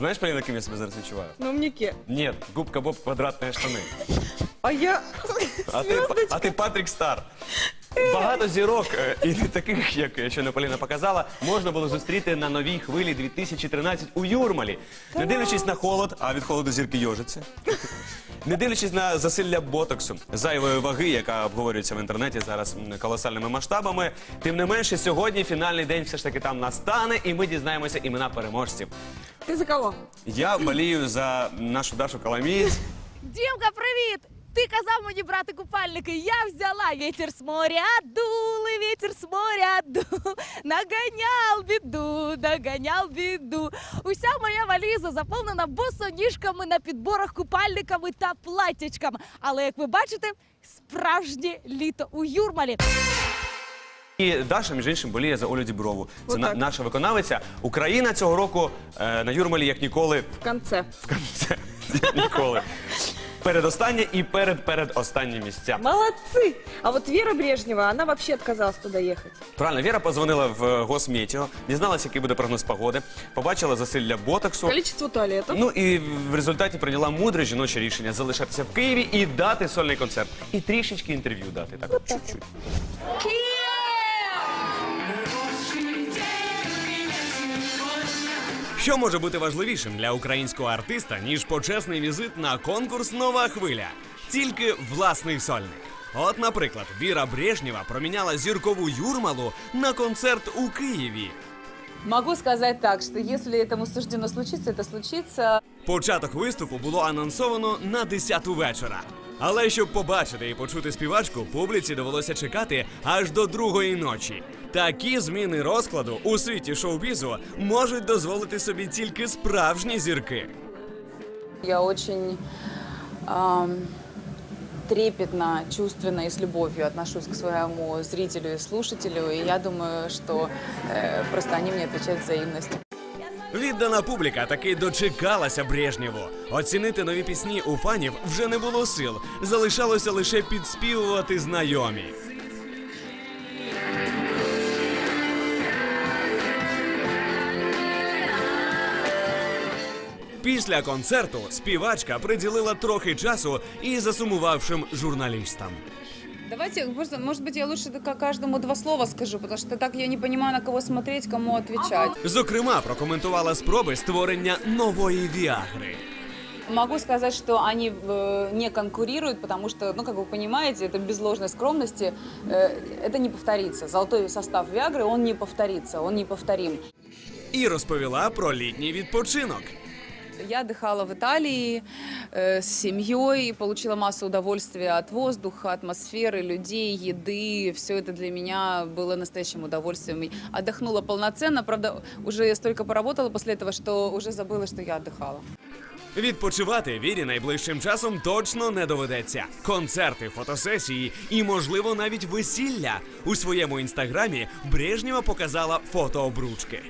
Знаєш, Поліна, ким я себе зараз відчуваю? На умнике. Ні, губка Боб квадратні штани. А я... А ти, а ти Патрік Стар. Багато зірок, е, і не таких, як щойно Поліна показала, можна було зустріти на новій хвилі 2013 у Юрмалі. Не дивлячись на холод, а від холоду зірки йожаться. Не дивлячись на засилля ботоксу, зайвої ваги, яка обговорюється в інтернеті зараз м, колосальними масштабами. Тим не менше, сьогодні фінальний день все ж таки там настане, і ми дізнаємося імена переможців. Ты за кого? Я болію за нашу Дашу Коломієць. Дімка, привіт! Ти казав мені брати купальники. Я взяла вітер з моря, дули, вітер з моря, ду. Наганяв біду, наганяв біду. Уся моя валіза заповнена босоніжками на підборах, купальниками та платтячками. Але як ви бачите, справжнє літо у Юрмалі. І Даша, між іншим, боліє за Олю Діброву. Це на, Отак. наша виконавиця. Україна цього року е, на Юрмалі, як ніколи, В конце. в конце. Як ніколи. Передостаннє і перед перед останні місця. Молодцы! А вот Вера Брежнева, она вообще отказалась туда ехать. Правильно, Віра позвонила в е, Госметео, дізналася, який буде прогноз погоди, побачила засилля ботоксу. Количество туалетов. Ну і в результаті прийняла мудре жіноче рішення залишатися в Києві і дати сольний концерт. І трішечки інтерв'ю дати. Так, от чуть-чуть. Що може бути важливішим для українського артиста, ніж почесний візит на конкурс Нова хвиля? Тільки власний сольник. От, наприклад, Віра Брежнєва проміняла зіркову Юрмалу на концерт у Києві. Могу сказать так, что если этому суждено случиться, это случится. Початок виступу було анонсовано на 10 вечора. Але щоб побачити і почути співачку, публіці довелося чекати аж до другої ночі. Такі зміни розкладу у світі шоу-бізу можуть дозволити собі тільки справжні зірки. Я очень ам, трепетно, чувственно и с любовью отношусь к своему зрителю и слушателю. И я думаю, что э, просто они мне отвечают взаимностью. Віддана публіка таки дочекалася Брежнєву. Оцінити нові пісні у фанів вже не було сил. Залишалося лише підспівувати знайомі. Після концерту співачка приділила трохи часу і засумувавшим журналістам. Давайте, просто, может быть, я лучше к каждому два слова скажу, потому что так я не понимаю, на кого смотреть, кому отвечать. Зокрема, прокоментувала спроби створення нової віагри. Могу сказать, что они э, не конкурируют, потому что, ну, как вы понимаете, это без ложной скромности, э, это не повторится. Золотой состав Виагры, он не повторится, он неповторим. І розповіла про літній відпочинок. Я отдыхала в Италии э, с семьей, получила массу удовольствия от воздуха, атмосферы, людей, еды. Все это для меня было настоящим удовольствием. И Отдохнула полноценно, правда, уже я столько поработала после этого, что уже забыла, что я отдыхала. Відпочивати вірі найближчим часом точно не доведеться. Концерти, фотосесії і, можливо, навіть весілля. У своєму інстаграмі Брежнєва показала фото обручки.